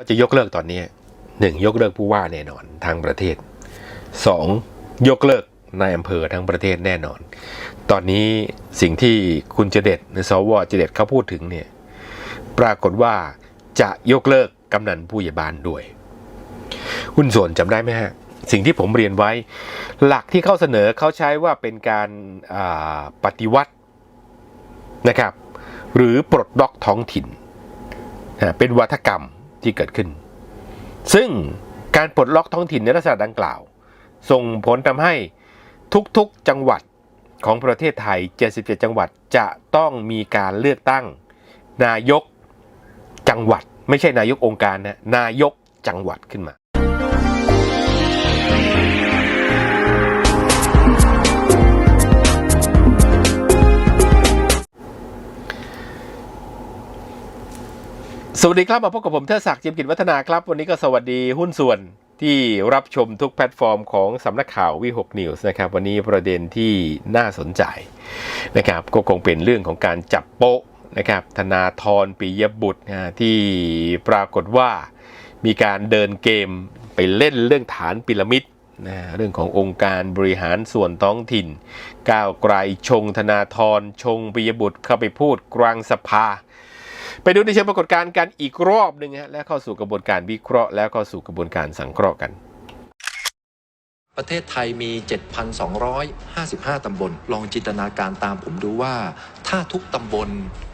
ก็จะยกเลิกตอนนี้หนึ่งยกเลิกผู้ว่าแน่นอนทางประเทศสองยกเลิกนายอำเภอทั้งประเทศแน่นอน ตอนนี้สิ่งที่คุณเจเด็ดในสวเจเด็ดเขาพูดถึงเนี่ยปรากฏว่าจะยกเลิกกำนันผู้ใหญ่บ้านด้วย หุ้นส่วนจำได้ไหมฮะ สิ่งที่ผมเรียนไว้ หลักที่เขาเสนอเขาใช้ว่าเป็นการาปฏิวัตินะครับ หรือปลดล็อกท้องถิ่น เป็นวัฒกรรม ที่เกิดขึ้น ซึ่งการปลดล็อกท้องถิ่นในลักษณะดังกล่าว ส่งผลทำให้ทุกๆจังหวัดของประเทศไทย 77 จังหวัดจะต้องมีการเลือกตั้ง นายกจังหวัด ไม่ใช่นายกองค์การนะนายกจังหวัดขึ้นมา สวัสดีครับ มาพบกับผมเทดศักดิ์จิมกิจวัฒนาครับ วันนี้ก็สวัสดีหุ้นส่วนที่รับชมทุกแพลตฟอร์มของสำนักข่าววิหกนิวส์นะครับ วันนี้ประเด็นที่น่าสนใจนะครับ ก็คงเป็นเรื่องของการจับโป๊ะนะครับธนาธรปิยบุตรนะที่ปรากฏว่ามีการเดินเกมไปเล่นเรื่องฐานพีระมิดนะเรื่องขององค์การบริหารส่วนท้องถิ่น ก้าวไกลชงธนาธรชงปิยบุตรเข้าไปพูดกลางสภา ไปดูในเชิงปรากฏการณ์กันอีกรอบหนึ่งฮะและเข้าสู่กระบวนการวิเคราะห์ แล้วเข้าสู่กระบวนการสังเคราะห์กัน ประเทศไทยมี 7,255 ตำบล ลองจินตนาการตามผมดูว่า ถ้าทุกตำบล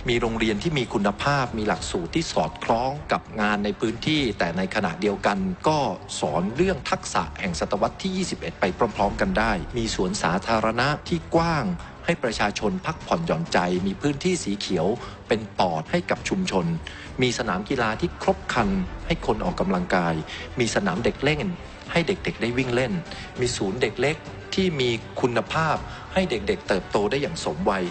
มีโรงเรียนที่มีคุณภาพ มีหลักสูตรที่สอดคล้องกับงานในพื้นที่ แต่ในขณะเดียวกันก็สอนเรื่องทักษะแห่งศตวรรษที่ 21 ไปพร้อม ๆ กันได้ มีสวนสาธารณะที่กว้าง ให้ประชาชนพักผ่อนหย่อนใจ มีพื้นที่สีเขียว เป็นปอดให้กับชุมชน มีสนามกีฬาที่ครบครันให้คนออกกำลังกาย มีสนามเด็กเล่น ให้เด็กๆ ได้วิ่งเล่น มีศูนย์เด็กเล็กที่มีคุณภาพให้เด็กๆ เติบโตได้อย่างสมวัย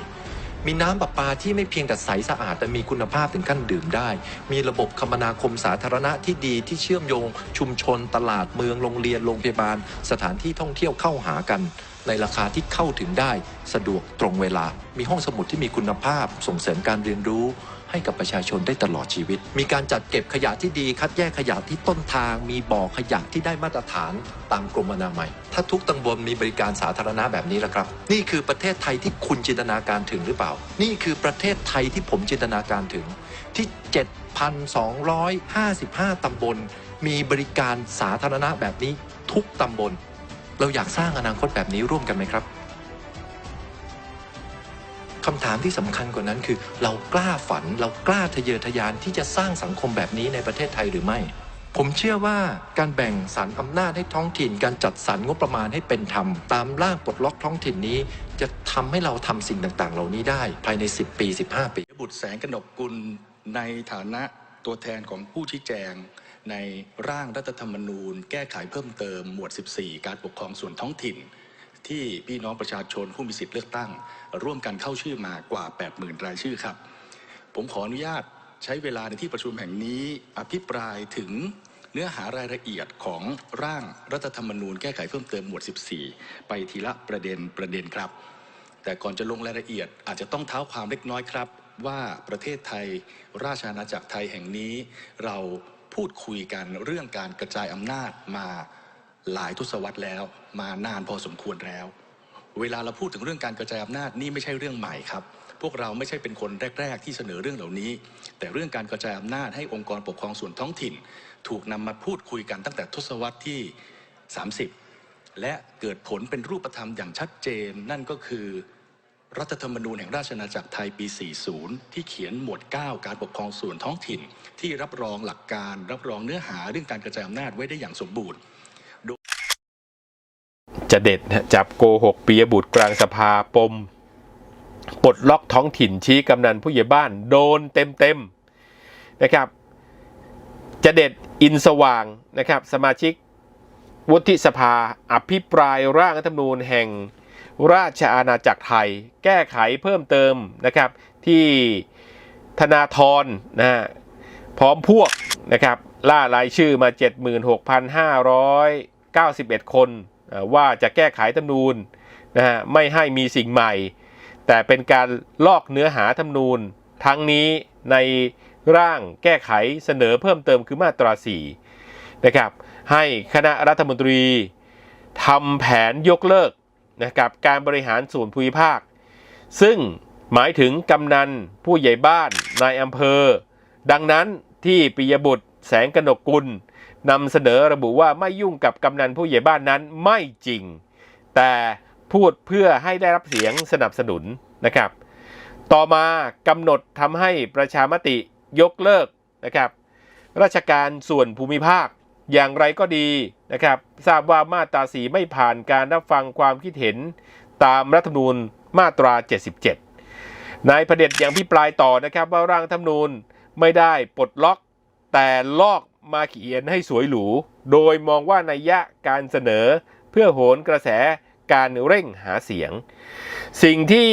มีน้ำประปาที่ไม่เพียงแต่ใสสะอาด แต่มีคุณภาพถึงขั้นดื่มได้ มีระบบคมนาคมสาธารณะที่ดีที่เชื่อมโยง ชุมชน ตลาดเมืองโรงเรียนโรงพยาบาล สถานที่ท่องเที่ยวเข้าหากัน ในราคาที่เข้าถึงได้สะดวกตรงเวลา มีห้องสมุดที่มีคุณภาพ ส่งเสริมการเรียนรู้ให้กับประชาชนได้ตลอดชีวิต มีการจัดเก็บขยะที่ดี คัดแยกขยะที่ต้นทาง มีบ่อขยะที่ได้มาตรฐานตามกรมอนามัย ถ้าทุกตำบลมีบริการสาธารณะแบบนี้ละครับ นี่คือประเทศไทยที่คุณจินตนาการถึงหรือเปล่า นี่คือประเทศไทยที่ผมจินตนาการถึง ที่ 7,255 ตำบล มีบริการสาธารณะแบบนี้ทุกตำบล เราอยากสร้างอนาคตแบบนี้ร่วมกันไหมครับคำถามที่สำคัญกว่านั้นคือ เรากล้าฝันเรากล้าทะเยอทะยานที่จะสร้างสังคมแบบนี้ในประเทศไทยหรือไม่ ผมเชื่อว่าการแบ่งสรรอำนาจให้ท้องถิ่น การจัดสรรงบประมาณให้เป็นธรรม ตามร่างปลดล็อกท้องถิ่นนี้ จะทำให้เราทำสิ่งต่าง ๆ เหล่านี้ได้ ภายใน 10 ปี 15 ปี บุตรแสงกนกกุลในฐานะตัวแทนของผู้ชี้แจง ในร่างรัฐธรรมนูญ แก้ไขเพิ่มเติมหมวด 14 การปกครองส่วนท้องถิ่น ที่พี่น้องประชาชนผู้มีสิทธิ์เลือกตั้ง ร่วมกันเข้าชื่อมากว่า 80,000 รายชื่อครับ ผมขออนุญาตใช้เวลาในที่ประชุมแห่งนี้ อภิปรายถึงเนื้อหารายละเอียดของร่างรัฐธรรมนูญ แก้ไขเพิ่มเติมหมวด 14 ไปทีละประเด็นประเด็นครับ แต่ก่อนจะลงรายละเอียดอาจจะต้องเท้าความเล็กน้อยครับ ว่าประเทศไทย ราชอาณาจักรไทยแห่งนี้ เรา พูดคุยกันเรื่องการกระจายอำนาจมาหลายทศวรรษแล้วมานานพอสมควรแล้ว เวลาเราพูดถึงเรื่องการกระจายอำนาจนี่ไม่ใช่เรื่องใหม่ครับ พวกเราไม่ใช่เป็นคนแรก ๆ ที่เสนอเรื่องเหล่านี้ แต่เรื่องการกระจายอำนาจให้องค์กรปกครองส่วนท้องถิ่น ถูกนำมาพูดคุยกันตั้งแต่ทศวรรษที่ 30 และเกิดผลเป็นรูปธรรมอย่างชัดเจนนั่นก็คือ รัฐธรรมนูญแห่งราชอาณาจักรไทยปี 40 ที่เขียนหมวด 9 การปกครองส่วนท้องถิ่น ที่รับรองหลักการ รับรองเนื้อหาเรื่องการกระจายอำนาจไว้ได้อย่างสมบูรณ์จะเด็ดจับโกหกปียบุตรกลางสภาปมปลดล็อกท้องถิ่นชี้กำนันผู้ใหญ่บ้านโดนเต็มเต็มๆนะครับ จะเด็ดอินสว่างนะครับ สมาชิกวุฒิสภาอภิปรายร่างรัฐธรรมนูญแห่ง ราชอาณาจักรไทย แก้ไขเพิ่มเติมนะครับ ที่ธนาธรนะฮะพร้อมพวกนะครับ ล่ารายชื่อมา 76,591 คนเอ่อว่าจะแก้ไขธรรมนูญนะฮะไม่ให้มีสิ่งใหม่ แต่เป็นการลอกเนื้อหาธรรมนูญ ทั้งนี้ในร่างแก้ไขเสนอเพิ่มเติมคือมาตรา 4 นะครับ ให้คณะรัฐมนตรีทำแผนยกเลิก นะครับการบริหารส่วนภูมิภาค ซึ่งหมายถึงกำนันผู้ใหญ่บ้านนายอำเภอ ดังนั้นที่ปิยบุตรแสงกนกกุลนำเสนอระบุว่าไม่ยุ่งกับกำนันผู้ใหญ่บ้านนั้นไม่จริง แต่พูดเพื่อให้ได้รับเสียงสนับสนุนนะครับ ต่อมากำหนดทำให้ประชามติยกเลิกนะครับ ราชการส่วนภูมิภาค อย่างไรก็ดีนะครับทราบว่ามาตราสีไม่ผ่านการรับฟังความคิดเห็นตามรัฐธรรมนูญมาตรา 77 นายพเด็จยังพิปรายต่อนะครับว่าร่างธรรมนูญไม่ได้ปลดล็อก แต่ลอกมาเขียนให้สวยหรู โดยมองว่านัยยะการเสนอเพื่อโหนกระแสการเร่งหาเสียง สิ่งที่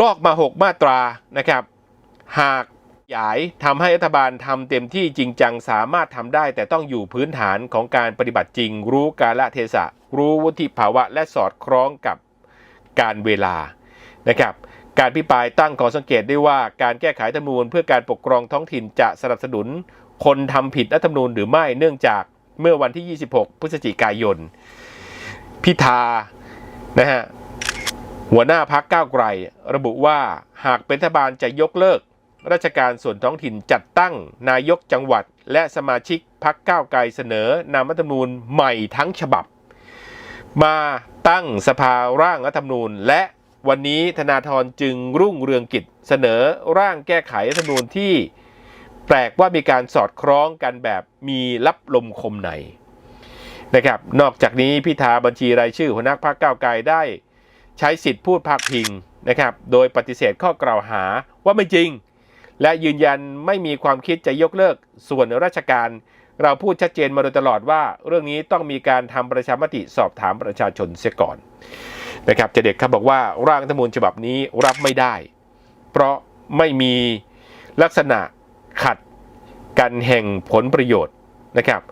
ลอกมา 6 มาตรานะครับ หาก ยายทำให้รัฐบาลทำเต็มที่จริงจังสามารถทำได้ แต่ต้องอยู่พื้นฐานของการปฏิบัติจริง รู้กาลเทศะ รู้วุฒิภาวะและสอดคล้องกับการเวลานะครับการพิปรายตั้งขอสังเกตได้ว่าการแก้ไขธรรมนูญเพื่อการปกครองท้องถิ่นจะสนับสนุน คนทำผิดรัฐธรรมนูญหรือไม่เนื่องจากเมื่อวันที่ 26 พฤศจิกายน พิธานะฮะหัวหน้าพักก้าวไกล ระบุว่าหากเป็นรัฐบาลจะยกเลิก ราชการส่วนท้องถิ่นจัดตั้งนายกจังหวัด และสมาชิกพักก้าวไกลเสนอนำรัฐธรรมนูญใหม่ทั้งฉบับ มาตั้งสภาร่างรัฐธรรมนูญ และวันนี้ธนาธรจึงรุ่งเรืองกิจเสนอร่างแก้ไขรัฐธรรมนูญที่แปลกว่ามีการสอดคล้องกันแบบมีรับลมคมในนะครับ นอกจากนี้พิธาบัญชีรายชื่อหัวหน้าพรรคก้าวไกลได้ ใช้สิทธิ์พูดพาดพิงนะครับ โดยปฏิเสธข้อกล่าวหาว่าไม่จริง และยืนยันไม่มีความคิดจะยกเลิกส่วนราชการ เราพูดชัดเจนมาโดยตลอดว่า เรื่องนี้ต้องมีการทำประชามติสอบถามประชาชนเสียก่อนนะครับเจเด็กครับบอกว่าร่างธรรมนูญฉบับนี้รับไม่ได้ เพราะไม่มีลักษณะขัดกันแห่งผลประโยชน์นะครับ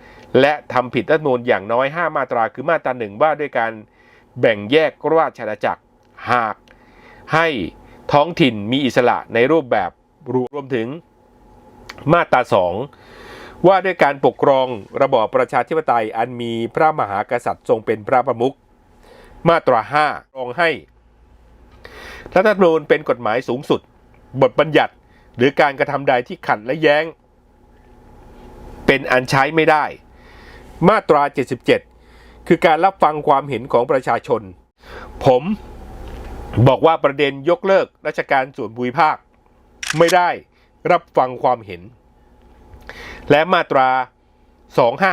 และทำผิดรัฐธรรมนูญอย่างน้อย 5 มาตราคือมาตราหนึ่งว่าด้วยการแบ่งแยกราชอาณาจักรหากให้ท้องถิ่นมีอิสระในรูปแบบ รวมถึงมาตราสองว่าด้วยการปกครองระบอบประชาธิปไตยอันมีพระมหากษัตริย์ทรงเป็นพระประมุขมาตราห้ารองให้รัฐธรรมนูญเป็นกฎหมายสูงสุด บทบัญญัติ หรือการกระทำใดที่ขัดและแย้ง เป็นอันใช้ไม่ได้ มาตรา 77 คือการรับฟังความเห็นของประชาชน ผมบอกว่าประเด็นยกเลิกราชการส่วนภูมิภาค ไม่ได้รับฟังความเห็น และมาตรา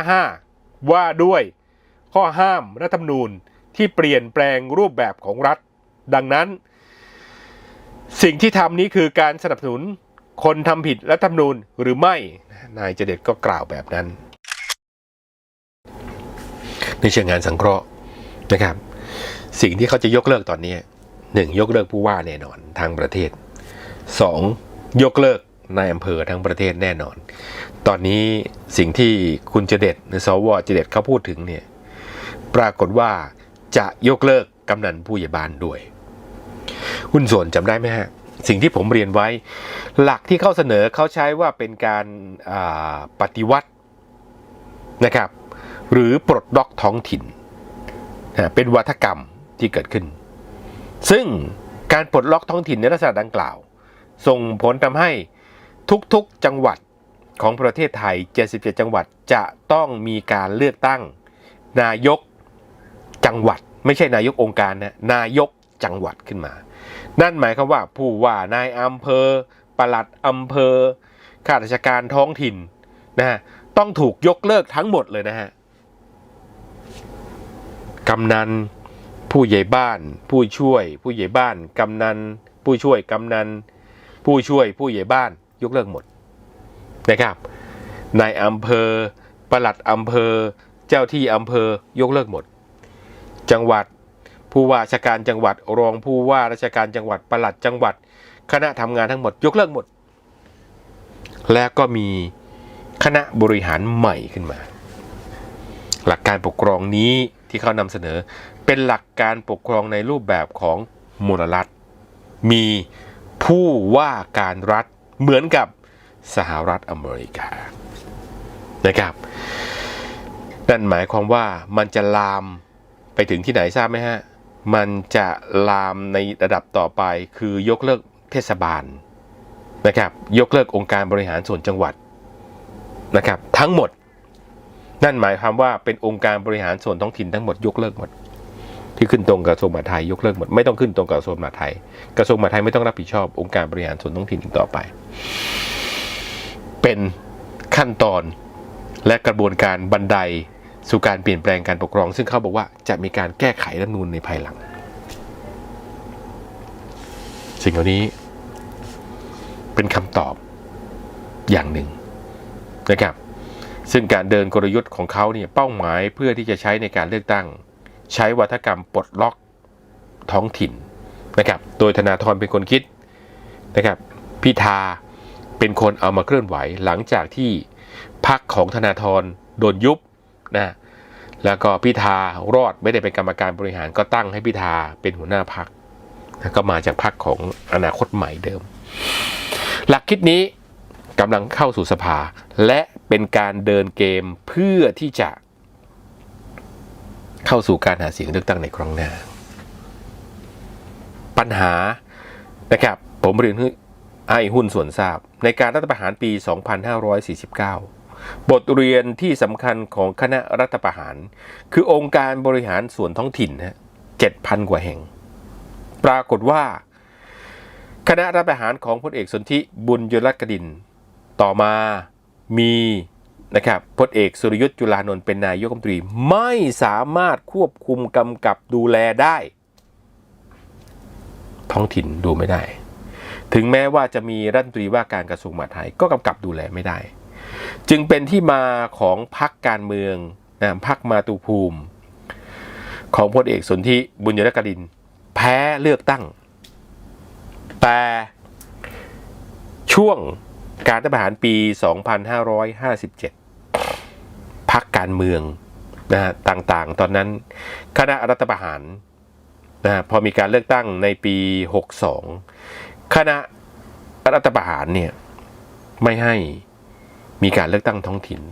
255 ว่าด้วยข้อห้ามรัฐธรรมนูญที่เปลี่ยนแปลงรูปแบบของรัฐ ดังนั้น สิ่งที่ทำนี้คือการสนับสนุนคนทำผิดรัฐธรรมนูญหรือไม่ นายเจเด็ดก็กล่าวแบบนั้น ในเชิงงานสังเคราะห์นะครับ สิ่งที่เขาจะยกเลิกตอนนี้หนึ่งยกเลิกผู้ว่าแน่นอนทางประเทศสอง ยกเลิกนายอำเภอทั้งประเทศแน่นอน ตอนนี้สิ่งที่คุณเจเด็ดในสวเจเด็ดเขาพูดถึงเนี่ย ปรากฏว่าจะยกเลิกกำนันผู้ใหญ่บ้านด้วย หุ้นส่วนจำได้ไหมฮะ สิ่งที่ผมเรียนไว้ หลักที่เขาเสนอเขาใช้ว่าเป็นการาปฏิวัตินะครับ หรือปลดล็อกท้องถิ่นนะเป็นวัฒกรรมที่เกิดขึ้น ซึ่งการปลดล็อกท้องถิ่นในลักษณะดังกล่าว ส่งผลทำให้ทุกๆจังหวัดของประเทศไทย 77 จังหวัดจะต้องมีการเลือกตั้ง นายกจังหวัด ไม่ใช่นายกองค์การนะนายกจังหวัดขึ้นมา นั่นหมายความว่าผู้ว่านายอำเภอปลัดอำเภอข้าราชการท้องถิ่นนะฮะต้องถูกยกเลิกทั้งหมดเลยนะฮะกำนันผู้ใหญ่บ้าน ผู้ช่วย ผู้ใหญ่บ้านกำนันผู้ช่วยกำนัน ผู้ช่วยผู้ใหญ่บ้านยกเลิกหมดนะครับนายอำเภอประหลัดอำเภอ เจ้าที่อำเภอยกเลิกหมด จังหวัดผู้ว่าราชการจังหวัดรองผู้ว่าราชการจังหวัดประหลัดจังหวัด คณะทำงานทั้งหมดยกเลิกหมด และก็มีคณะบริหารใหม่ขึ้นมา หลักการปกครองนี้ที่เขานำเสนอเป็นหลักการปกครองในรูปแบบของมลรัฐมี ผู้ว่าการรัฐเหมือนกับสหรัฐอเมริกานะครับนั่นหมายความว่ามันจะลามไปถึงที่ไหนทราบไหมฮะ มันจะลามในระดับต่อไปคือยกเลิกเทศบาลนะครับ ยกเลิกองค์การบริหารส่วนจังหวัดนะครับ ทั้งหมด นั่นหมายความว่าเป็นองค์การบริหารส่วนท้องถิ่นทั้งหมดยกเลิกหมด ที่ขึ้นตรงกับกระทรวงมหาดไทยยกเลิกหมดไม่ต้องขึ้นตรงกับกระทรวงมหาดไทย กระทรวงมหาดไทยไม่ต้องรับผิดชอบองค์การบริหารส่วนท้องถิ่นอีกต่อไป เป็นขั้นตอนและกระบวนการบันไดสู่การเปลี่ยนแปลงการปกครอง ซึ่งเขาบอกว่าจะมีการแก้ไขรัฐนูญในภายหลัง สิ่งเหล่านี้เป็นคำตอบอย่างหนึ่งนะครับซึ่งการเดินกลยุทธ์ของเขาเนี่ยเป้าหมายเพื่อที่จะใช้ในการเลือกตั้ง ใช้วัฒกรรมปลดล็อกท้องถิ่นนะครับ โดยธนาธรเป็นคนคิดนะครับ พิธาเป็นคนเอามาเคลื่อนไหวหลังจากที่พักของธนาธรโดนยุบนะแล้วก็พิธารอดไม่ได้เป็นกรรมการบริหารก็ตั้งให้พิธาเป็นหัวหน้าพักก็มาจากพักของอนาคตใหม่เดิม หลักคิดนี้กำลังเข้าสู่สภา และเป็นการเดินเกมเพื่อที่จะ เข้าสู่การหาเสียงเลือกตั้งในครั้งหน้า ปัญหานะครับ ผมเรียนให้ไอ้หุ้นส่วนทราบ ในการรัฐประหารปี 2549 บทเรียนที่สำคัญของคณะรัฐประหาร คือองค์การบริหารส่วนท้องถิ่นฮะ7,000 กว่าแห่ง ปรากฏว่า คณะรัฐประหารของพลเอกสนธิบุญยรัตน์กดิน ต่อมามี นะครับพลเอกสุรยุทธ์จุลานนท์เป็นนายกรัฐมนตรีไม่สามารถควบคุมกำกับดูแลได้ ท้องถิ่นดูไม่ได้ ถึงแม้ว่าจะมีรัฐมนตรีว่าการกระทรวงมหาดไทยก็กำกับดูแลไม่ได้ จึงเป็นที่มาของพรรคการเมืองนะพรรคมาตุภูมิ ของพลเอกสนธิบุญยรกดิน แพ้เลือกตั้ง แต่ช่วงการรัฐประหารปี 2557 การเมืองนะฮะต่างๆ ตอนนั้นคณะรัฐประหารนะพอมีการเลือกตั้งในปี 62 คณะรัฐประหารเนี่ยไม่ให้มีการเลือกตั้งท้องถิ่น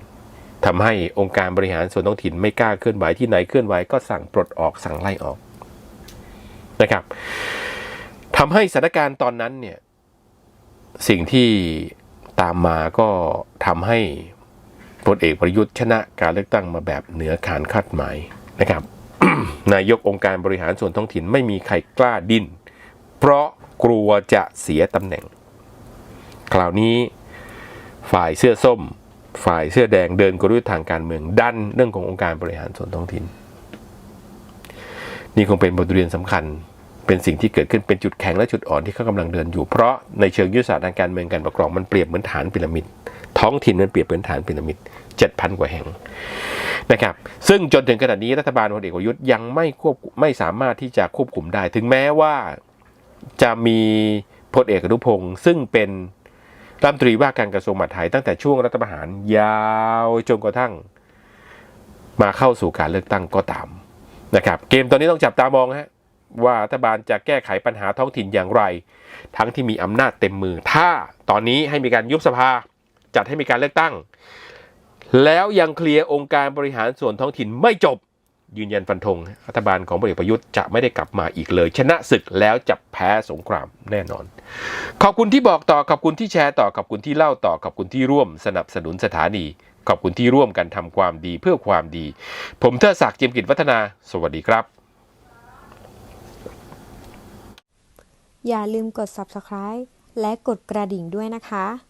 ทำให้องค์การบริหารส่วนท้องถิ่นไม่กล้าเคลื่อนไหวที่ไหนเคลื่อนไหวก็สั่งปลดออกสั่งไล่ออกนะครับทำให้สถานการณ์ตอนนั้นเนี่ยสิ่งที่ตามมาก็ทำให้ พลเอกประยุทธ์ชนะการเลือกตั้งมาแบบเหนือขานคาดหมายนะครับนายกองค์การบริหารส่วนท้องถิ่นไม่มีใครกล้าดิ้นเพราะกลัวจะเสียตำแหน่ง คราวนี้ฝ่ายเสื้อส้ม ฝ่ายเสื้อแดงเดินกลยุทธ์ทางการเมืองดันเรื่องขององค์การบริหารส่วนท้องถิ่น นี่คงเป็นบทเรียนสำคัญ เป็นสิ่งที่เกิดขึ้นเป็นจุดแข็งและจุดอ่อนที่เขากำลังเดินอยู่เพราะในเชิงยุทธศาสตร์ทางการเมืองการปกครองมันเปรียบเหมือนฐานพีระมิด ท้องถิ่นมันเปรียบเหมือนฐานพีระมิด7,000 กว่าแห่งนะครับ ซึ่งจนถึงขณะนี้รัฐบาลพลเอกประยุทธ์ยังไม่ควบไม่สามารถที่จะควบคุมได้ ถึงแม้ว่าจะมีพลเอกอนุพงศ์ซึ่งเป็นรัฐมนตรีว่าการกระทรวงมหาดไทยตั้งแต่ช่วงรัฐประหารยาวจนกระทั่ง มาเข้าสู่การเลือกตั้งก็ตามนะครับ เกมตอนนี้ต้องจับตามองฮะว่ารัฐบาลจะแก้ไขปัญหาท้องถิ่นอย่างไร ทั้งที่มีอำนาจเต็มมือ ถ้าตอนนี้ให้มีการยุบสภา จัดให้มีการเลือกตั้ง แล้วยังเคลียร์องค์การบริหารส่วนท้องถิ่นไม่จบ ยืนยันฟันธงรัฐบาลของพลเอกประยุทธ์จะไม่ได้กลับมาอีกเลย ชนะศึกแล้วจะแพ้สงครามแน่นอน ขอบคุณที่บอกต่อขอบคุณที่แชร์ต่อขอบคุณที่เล่าต่อขอบคุณที่ร่วมสนับสนุนสถานี ขอบคุณที่ร่วมกันทำความดีเพื่อความดี ผมเทอศักดิ์เจียมกิจวัฒนา สวัสดีครับอย่าลืมกด subscribe และกดกระดิ่งด้วยนะคะ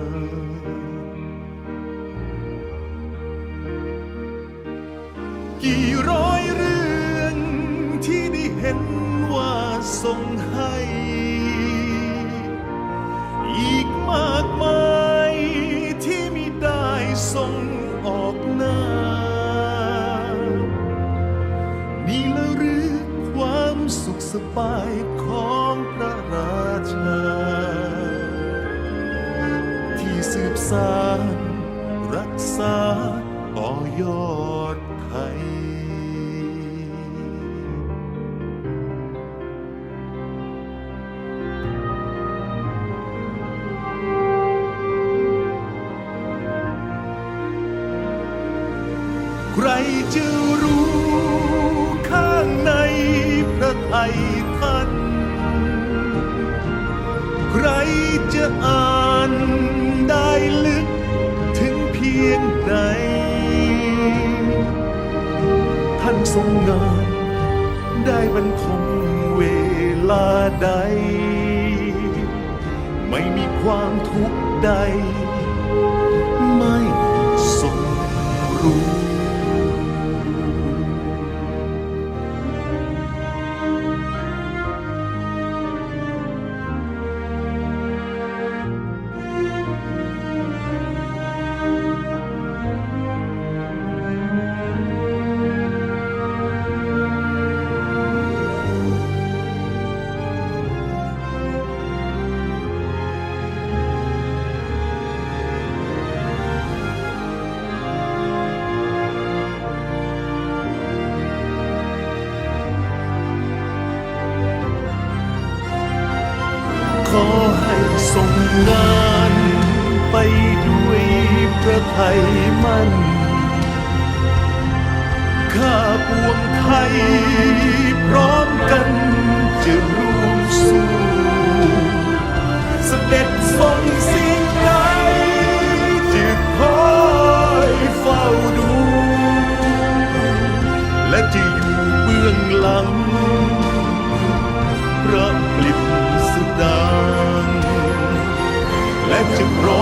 ว่าส่งให้ อีกมากมายที่มิได้ส่งออกหน้า นี่ละหรือความสุขสบายของพระราชา ที่สืบสานรักษาต่อยอดไทย จะอ่านได้ลึกถึงเพียงไหนท่านทรงงานได้บรรทมเวลาใด ไม่มีความทุกข์ใด ไม่ ส่งานไปด้วยพระไทยมั่น ข้าปวงไทยพร้อมกันจะร่วมสู้เสด็จทรงสิ่งใดจะคอยเฝ้าดู และจะอยู่เบื้องหลัง can roll.